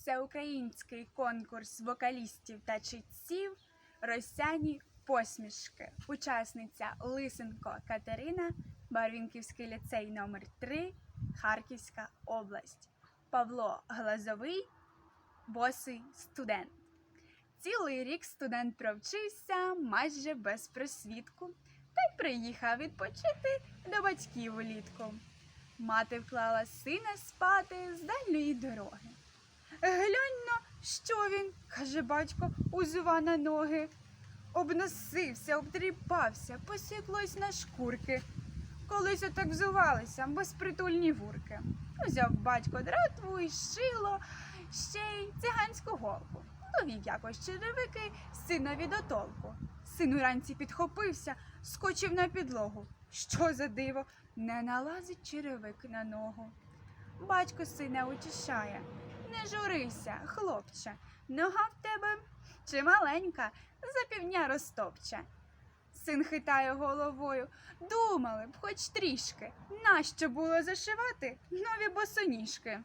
Всеукраїнський конкурс вокалістів та читців Росяні посмішки. Учасниця Лисенко Катерина, Барвінківський ліцей номер 3 Харківська область. Павло Глазовий, босий студент. Цілий рік студент провчився майже без просвітку та й приїхав відпочити до батьків улітку. Мати вклала сина спати з дальньої дороги. Що він, каже батько, узува на ноги. Обносився, обтріпався, посіклось на шкурки. Колись отак взувалися безпритульні вурки. Узяв батько дратву і шило, ще й циганську голку. Довів якось черевики синові до толку. Син уранці підхопився, скочив на підлогу. Що за диво? Не налазить черевик на ногу. Батько сина утішає. Не журися, хлопче, нога в тебе чималенька, за півдня розтопче. Син хитає головою. Думали б, хоч трішки, нащо було зашивати нові босоніжки.